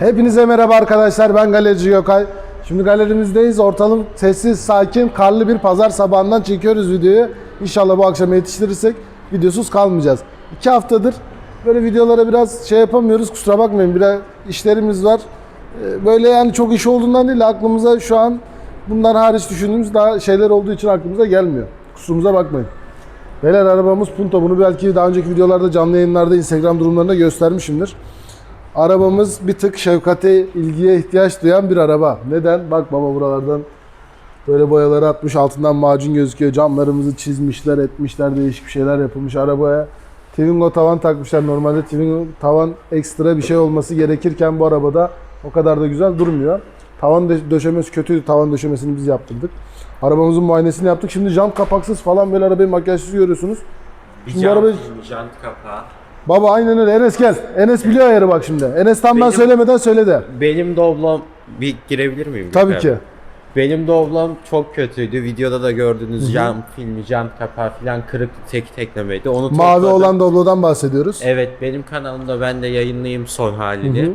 Hepinize merhaba arkadaşlar. Ben galerici Gökay. Şimdi galerimizdeyiz. Ortalım sessiz, sakin, karlı bir pazar sabahından çekiyoruz videoyu. İnşallah bu akşam yetiştirirsek videosuz kalmayacağız. İki haftadır böyle videolara biraz şey yapamıyoruz. Kusura bakmayın. Biraz işlerimiz var. Ee, Böyle yani çok iş olduğundan değil. Aklımıza şu an bundan hariç düşündüğümüz daha şeyler olduğu için aklımıza gelmiyor. Kusurumuza bakmayın. Beyler arabamız Punto. Bunu belki daha önceki videolarda canlı yayınlarda Instagram durumlarında göstermişimdir. Arabamız bir tık şefkate, ilgiye ihtiyaç duyan bir araba. Neden? Bak baba buralardan böyle boyaları atmış, altından macun gözüküyor. Camlarımızı çizmişler, etmişler, değişik bir şeyler yapılmış arabaya. Twingo tavan takmışlar. Normalde Twingo tavan ekstra bir şey olması gerekirken bu arabada o kadar da güzel durmuyor. Tavan dö- döşemesi kötüydü. Tavan döşemesini biz yaptırdık. Arabamızın muayenesini yaptık. Şimdi jant kapaksız falan böyle arabayı makyajsız görüyorsunuz. Bir Şimdi jant, araba- jant kapağı. Baba aynen öyle. Enes gel. Enes biliyor ayarı bak şimdi. Enes tam ben Benim- söylemeden söyledi. Benim doblom bir girebilir miyim? Tabii ki. Benim doblom çok kötüydü. Videoda da gördüğünüz jant filmi, jant kapağı falan kırık tek teklemeydi. Onu Mavi topladım. olan Doblo'dan bahsediyoruz. Evet benim kanalımda ben de yayınlayayım son halini. Hı hı.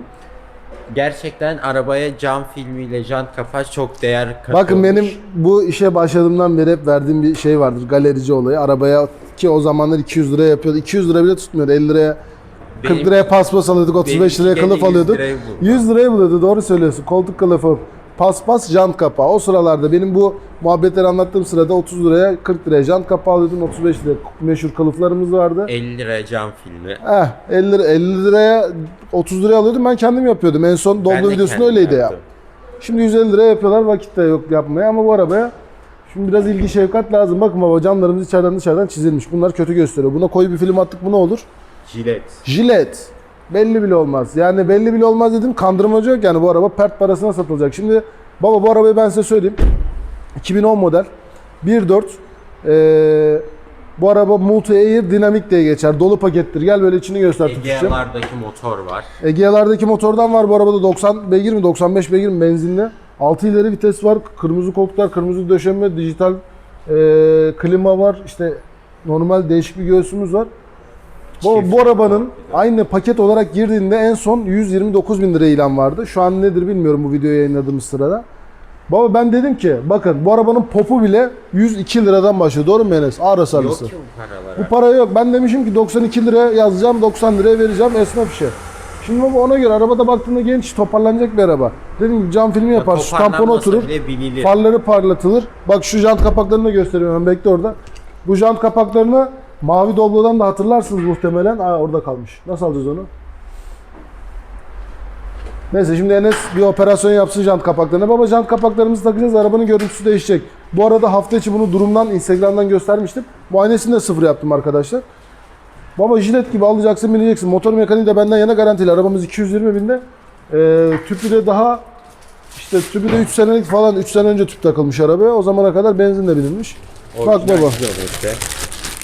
Gerçekten arabaya cam filmiyle jant kapağı çok değer katılmış. Bakın benim bu işe başladığımdan beri hep verdiğim bir şey vardır. Galerici olayı. Arabaya ki o zamanlar 200 liraya yapıyordu. 200 lira bile tutmuyordu. 50 liraya 40 Benim- liraya paspas alıyorduk. 35 liraya kılıf 100 alıyorduk. lirayı buldu. 100 liraya buluyordu. Doğru söylüyorsun. Koltuk kılıfı, paspas, jant kapağı. O sıralarda benim bu muhabbetleri anlattığım sırada 30 liraya 40 liraya jant kapağı alıyordum. 35 liraya meşhur kılıflarımız vardı. 50 liraya cam filmi. Eh 50, lira- 50 liraya 30 liraya alıyordum. Ben kendim yapıyordum. En son Doblo de videosunda öyleydi ya. yaptım. Şimdi 150 liraya yapıyorlar. Vakit de yok yapmaya ama bu arabaya şimdi biraz ilgi şefkat lazım. Bakın baba camlarımız içeriden dışarıdan çizilmiş. Bunlar kötü gösteriyor. Buna koyu bir film attık bu ne olur? Jilet. Jilet. Belli bile olmaz. Yani belli bile olmaz dedim kandırmacı yok yani bu araba pert parasına satılacak. Şimdi baba bu arabayı ben size söyleyeyim. 2010 model 1.4 ee, bu araba Multi Air Dynamic diye geçer. Dolu pakettir. Gel böyle içini göster. Egea'lardaki motor var. Egea'lardaki motordan var bu arabada 90 beygir mi 95 beygir mi benzinli. 6 ileri vites var. Kırmızı koltuklar, kırmızı döşeme, dijital e, klima var. İşte normal değişik bir göğsümüz var. Bu, bu arabanın aynı paket olarak girdiğinde en son 129 bin lira ilan vardı. Şu an nedir bilmiyorum bu videoyu yayınladığımız sırada. Baba ben dedim ki bakın bu arabanın popu bile 102 liradan başlıyor. Doğru mu Enes? Ağrı Yok sarısı. ki bu paralara. Bu para yok. Ben demişim ki 92 liraya yazacağım, 90 liraya vereceğim esnaf işi. Şimdi baba ona göre arabada baktığında genç toparlanacak bir araba. Dedim ki cam filmi yapar, şu tampona oturur, bile binilir. farları parlatılır. Bak şu jant kapaklarını da gösteriyorum bekle orada. Bu jant kapaklarını mavi Doblo'dan da hatırlarsınız muhtemelen. Aa orada kalmış. Nasıl alacağız onu? Neyse şimdi Enes bir operasyon yapsın jant kapaklarına. Baba jant kapaklarımızı takacağız. Arabanın görüntüsü değişecek. Bu arada hafta içi bunu durumdan Instagram'dan göstermiştim. Muayenesini de sıfır yaptım arkadaşlar. Baba jilet gibi alacaksın bineceksin. Motor mekaniği de benden yana garantili. Arabamız 220 binde. Ee, tüpü de daha işte tüpü de 3 senelik falan 3 sene önce tüp takılmış arabaya. O zamana kadar benzinle binilmiş. Bak baba. kilometre.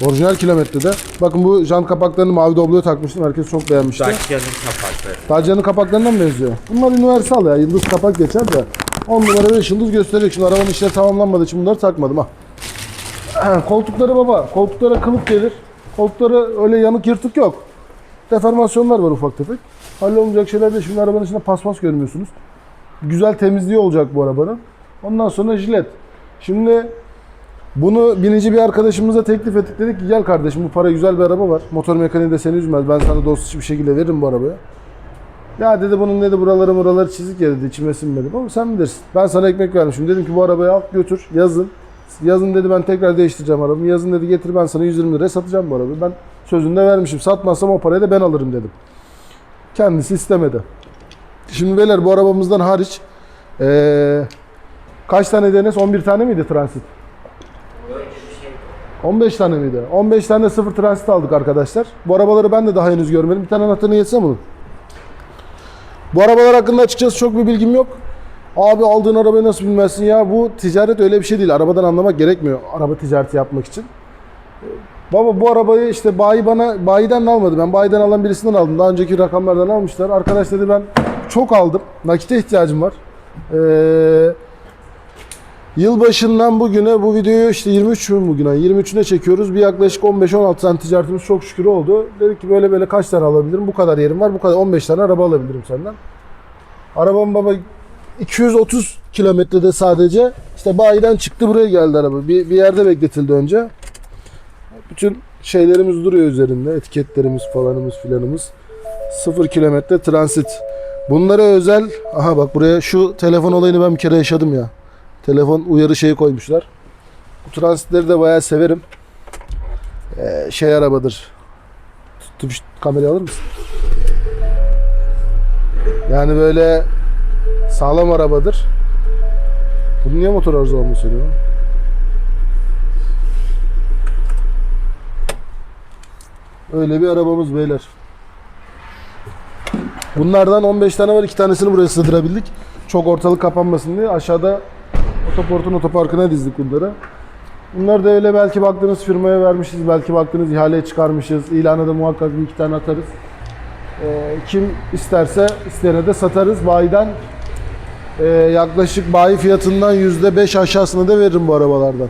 Orijinal kilometrede. Bakın bu jant kapaklarını mavi dobloya takmıştım. Herkes çok beğenmişti. Dacia'nın kapakları. Dacia'nın kapaklarından mı benziyor? Bunlar universal ya. Yıldız kapak geçer de. 10 numara 5 yıldız gösterecek. Şimdi arabanın işleri tamamlanmadığı için bunları takmadım ha. Koltukları baba. Koltuklara kılıf gelir. Koltuklara öyle yanık yırtık yok. Deformasyonlar var ufak tefek. Hallolmayacak şeyler de şimdi arabanın içinde paspas görmüyorsunuz. Güzel temizliği olacak bu arabanın. Ondan sonra jilet. Şimdi bunu binici bir arkadaşımıza teklif ettik. Dedik ki gel kardeşim bu para güzel bir araba var. Motor mekaniği de seni üzmez. Ben sana dostça bir şekilde veririm bu arabaya. Ya dedi bunun dedi buraları buraları çizik ya dedi içime sinmedi. Ama sen bilirsin. Ben sana ekmek vermişim. Dedim ki bu arabayı al götür yazın. Yazın dedi ben tekrar değiştireceğim arabamı. Yazın dedi getir ben sana 120 liraya satacağım bu arabayı. Ben sözünde vermişim. Satmazsam o parayı da ben alırım dedim. Kendisi istemedi. Şimdi beyler bu arabamızdan hariç eee, kaç tane deniz? 11 tane miydi transit? 15 tane miydi? 15 tane sıfır transit aldık arkadaşlar. Bu arabaları ben de daha henüz görmedim. Bir tane anahtarını yetsem bunun. Bu arabalar hakkında açıkçası çok bir bilgim yok. Abi aldığın arabayı nasıl bilmezsin ya? Bu ticaret öyle bir şey değil. Arabadan anlamak gerekmiyor araba ticareti yapmak için. Baba bu arabayı işte bayi bana bayiden almadı. Ben bayiden alan birisinden aldım. Daha önceki rakamlardan almışlar. Arkadaş dedi ben çok aldım. Nakite ihtiyacım var. Ee, Yılbaşından bugüne bu videoyu işte 23 mü bugüne 23'üne çekiyoruz. Bir yaklaşık 15-16 tane ticaretimiz çok şükür oldu. Dedik ki böyle böyle kaç tane alabilirim? Bu kadar yerim var. Bu kadar 15 tane araba alabilirim senden. Arabam baba 230 kilometrede sadece işte bayiden çıktı buraya geldi araba. Bir, bir yerde bekletildi önce. Bütün şeylerimiz duruyor üzerinde. Etiketlerimiz falanımız filanımız. 0 kilometre transit. Bunlara özel aha bak buraya şu telefon olayını ben bir kere yaşadım ya. Telefon uyarı şeyi koymuşlar. Bu transitleri de bayağı severim. Ee, şey arabadır. Tuttum şu kamerayı alır mısın? Yani böyle sağlam arabadır. Bunu niye motor arıza olmuyor söylüyor? Öyle bir arabamız beyler. Bunlardan 15 tane var. 2 tanesini buraya sığdırabildik. Çok ortalık kapanmasın diye. Aşağıda otoportun otoparkına dizdik bunları. Bunlar da öyle belki baktığınız firmaya vermişiz. Belki baktığınız ihaleye çıkarmışız. İlana da muhakkak bir iki tane atarız. Ee, kim isterse isteyene de satarız. Bayiden e, yaklaşık bayi fiyatından %5 aşağısını da veririm bu arabalardan.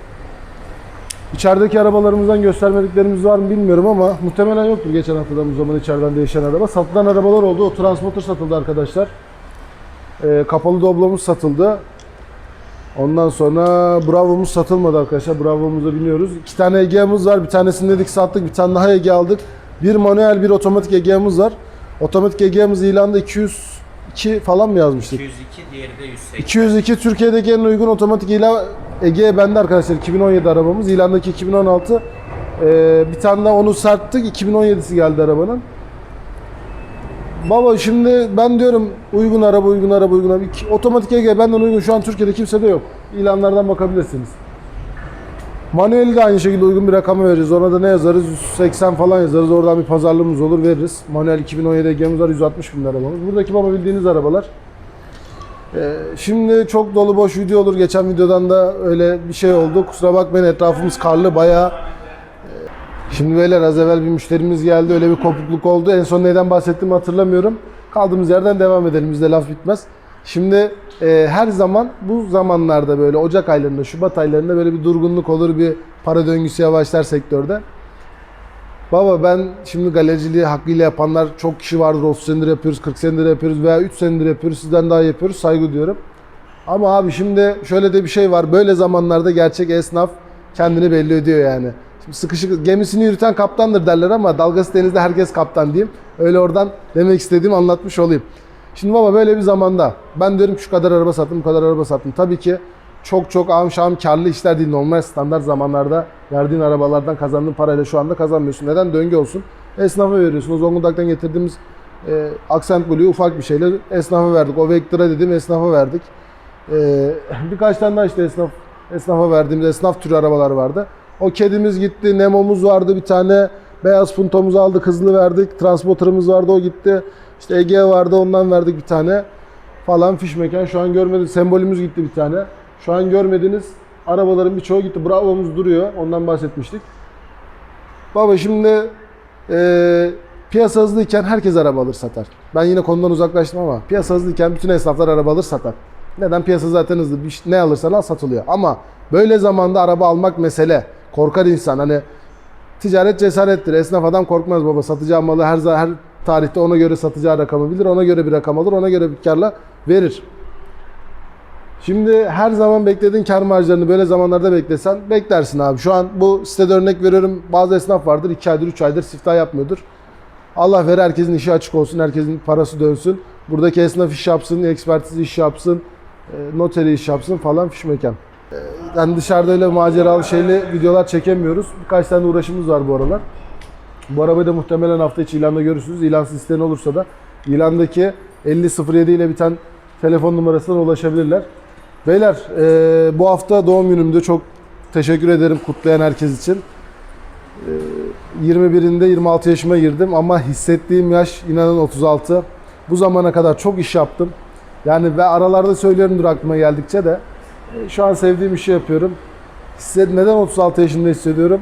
İçerideki arabalarımızdan göstermediklerimiz var mı bilmiyorum ama muhtemelen yoktur geçen haftadan bu zaman içeriden değişen araba. Satılan arabalar oldu. O transporter satıldı arkadaşlar. Ee, kapalı doblomuz satıldı. Ondan sonra Bravo'muz satılmadı arkadaşlar. Bravo'muza biniyoruz. İki tane Egea'mız var. Bir tanesini dedik sattık. Bir tane daha Egea aldık. Bir manuel bir otomatik Egea'mız var. Otomatik Egea'mız ilanda 202 falan mı yazmıştık? 202 diğeri de 180. 202 Türkiye'deki en uygun otomatik ila Ege bende arkadaşlar 2017 arabamız. İlandaki 2016. Ee, bir tane daha onu sarttık. 2017'si geldi arabanın. Baba şimdi ben diyorum uygun araba uygun araba uygun araba. Otomatik Ege benden uygun şu an Türkiye'de kimsede yok. İlanlardan bakabilirsiniz. Manueli de aynı şekilde uygun bir rakama veririz. Ona da ne yazarız? 180 falan yazarız. Oradan bir pazarlığımız olur veririz. Manuel 2017 Ege'miz var 160 bin arabamız. Buradaki baba bildiğiniz arabalar. Ee, Şimdi çok dolu boş video olur. Geçen videodan da öyle bir şey oldu. Kusura bakmayın etrafımız karlı bayağı. Şimdi beyler az evvel bir müşterimiz geldi. Öyle bir kopukluk oldu. En son neden bahsettiğimi hatırlamıyorum. Kaldığımız yerden devam edelim. Bizde laf bitmez. Şimdi e, her zaman bu zamanlarda böyle Ocak aylarında, Şubat aylarında böyle bir durgunluk olur. Bir para döngüsü yavaşlar sektörde. Baba ben şimdi galericiliği hakkıyla yapanlar çok kişi vardır. 30 senedir yapıyoruz, 40 senedir yapıyoruz veya 3 senedir yapıyoruz. Sizden daha yapıyoruz. Saygı diyorum. Ama abi şimdi şöyle de bir şey var. Böyle zamanlarda gerçek esnaf kendini belli ediyor yani. Sıkışık gemisini yürüten kaptandır derler ama dalgası denizde herkes kaptan diyeyim. Öyle oradan demek istediğimi anlatmış olayım. Şimdi baba böyle bir zamanda ben diyorum şu kadar araba sattım, bu kadar araba sattım. Tabii ki çok çok am şam karlı işler değil. Normal standart zamanlarda verdiğin arabalardan kazandığın parayla şu anda kazanmıyorsun. Neden? Döngü olsun. Esnafa veriyorsun. O Zonguldak'tan getirdiğimiz e, Accent Blue'yu ufak bir şeyle esnafa verdik. O Vectra dedim esnafa verdik. E, birkaç tane daha işte esnaf esnafa verdiğimiz esnaf türü arabalar vardı. O kedimiz gitti, Nemo'muz vardı bir tane. Beyaz puntomuzu aldık, hızlı verdik. Transporterımız vardı, o gitti. İşte Ege vardı, ondan verdik bir tane. Falan fiş mekan. Şu an görmediğiniz sembolümüz gitti bir tane. Şu an görmediğiniz arabaların birçoğu gitti. Bravo'muz duruyor. Ondan bahsetmiştik. Baba şimdi eee piyasa hızlıyken herkes araba alır satar. Ben yine konudan uzaklaştım ama piyasa hızlıyken bütün esnaflar araba alır satar. Neden? Piyasa zaten hızlı. Ne alırsan al satılıyor. Ama böyle zamanda araba almak mesele. Korkar insan. Hani ticaret cesarettir. Esnaf adam korkmaz baba. Satacağı malı her za- her tarihte ona göre satacağı rakamı bilir. Ona göre bir rakam alır. Ona göre bir karla verir. Şimdi her zaman beklediğin kar marjlarını böyle zamanlarda beklesen beklersin abi. Şu an bu sitede örnek veriyorum. Bazı esnaf vardır 2 aydır 3 aydır siftah yapmıyordur. Allah ver herkesin işi açık olsun. Herkesin parası dönsün. Buradaki esnaf iş yapsın, ekspertiz iş yapsın, e, noteri iş yapsın falan fiş mekan. Yani dışarıda öyle maceralı şeyli videolar çekemiyoruz. Birkaç tane uğraşımız var bu aralar. Bu arabayı da muhtemelen hafta içi ilanda görürsünüz. İlansız isteyen olursa da ilandaki 5007 ile biten telefon numarasına ulaşabilirler. Beyler e, bu hafta doğum günümde çok teşekkür ederim kutlayan herkes için. E, 21'inde 26 yaşıma girdim ama hissettiğim yaş inanın 36. Bu zamana kadar çok iş yaptım. Yani ve aralarda söylüyorumdur aklıma geldikçe de şu an sevdiğim işi yapıyorum. Hisset, neden 36 yaşında hissediyorum?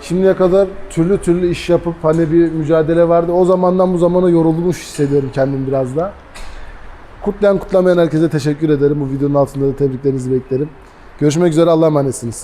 Şimdiye kadar türlü türlü iş yapıp hani bir mücadele vardı. O zamandan bu zamana yorulmuş hissediyorum kendim biraz da. Kutlayan kutlamayan herkese teşekkür ederim. Bu videonun altında da tebriklerinizi beklerim. Görüşmek üzere Allah'a emanetsiniz.